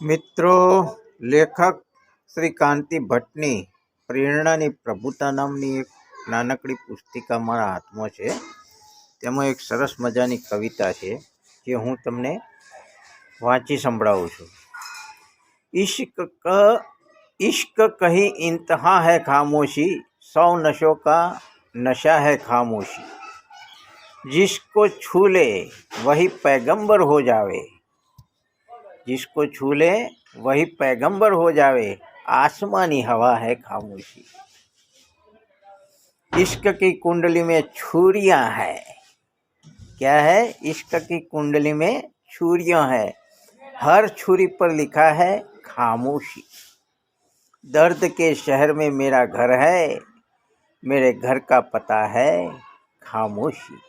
મિત્રો લેખક શ્રી કાંતિ ભટ્ટની પ્રેરણાની પ્રભુતા નામની એક નાનકડી પુસ્તિકા મારા હાથમાં છે તેમાં એક સરસ મજાની કવિતા છે જે હું તમને વાંચી સંભળાવું છું इश्क का इश्क कहीं इंतहा है खामोशी सौ नशों का नशा है खामोशी जिसको छू ले वही पैगंबर हो जावे जिसको छू ले, वही पैगंबर हो जावे। आसमानी हवा है खामोशी। इश्क की कुंडली में छुरियाँ है। क्या है? इश्क की कुंडली में छुरियाँ है। हर छुरी पर लिखा है खामोशी। दर्द के शहर में मेरा घर है। मेरे घर का पता है खामोशी।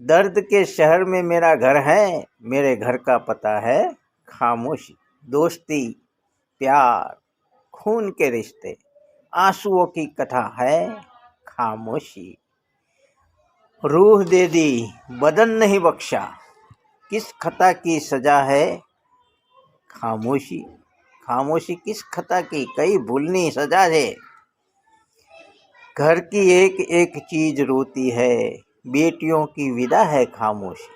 दर्द के शहर में मेरा घर है, मेरे घर का पता है, खामोशी, दोस्ती, प्यार, खून के रिश्ते, आंसुओं की कथा है, खामोशी। रूह दे दी, बदन नहीं बख्शा, किस खता की सजा है, खामोशी खामोशी किस खता की, कई भूलनी सजा है। घर की एक एक चीज़ रोती है बेटियों की विदा है खामोशी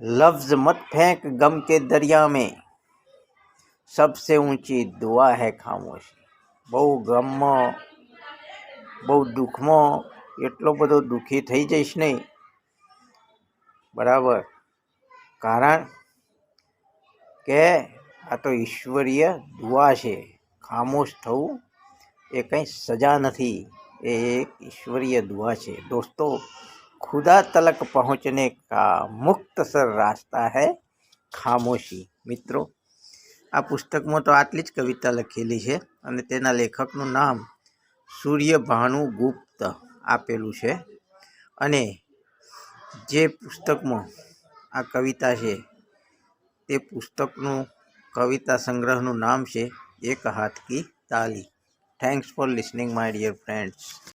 लफ्ज मत फेंक गम के दरिया में सबसे ऊंची दुआ है ખામોશી બહુ ગમમાં બહુ દુઃખમાં એટલો બધો દુઃખી થઈ જઈશ નહીં બરાબર કારણ કે આ તો ઈશ્વરીય દુઆ છે ખામોશ થવું એ કંઈ સજા નથી એ એક ઈશ્વરીય દુઆ છે. દોસ્તો, ખુદા તલક પહોંચને કા મુક્તસર રાસ્તા હૈ ખામોશી. મિત્રો, આ પુસ્તકમાં તો આટલી જ કવિતા લખેલી છે અને તેના લેખકનું નામ સૂર્ય ભાનુ ગુપ્ત આપેલું છે. અને જે પુસ્તકમાં આ કવિતા છે, તે પુસ્તકનું કવિતા સંગ્રહનું નામ છે, એક હાથકી તાલી. Thanks for listening, my dear friends.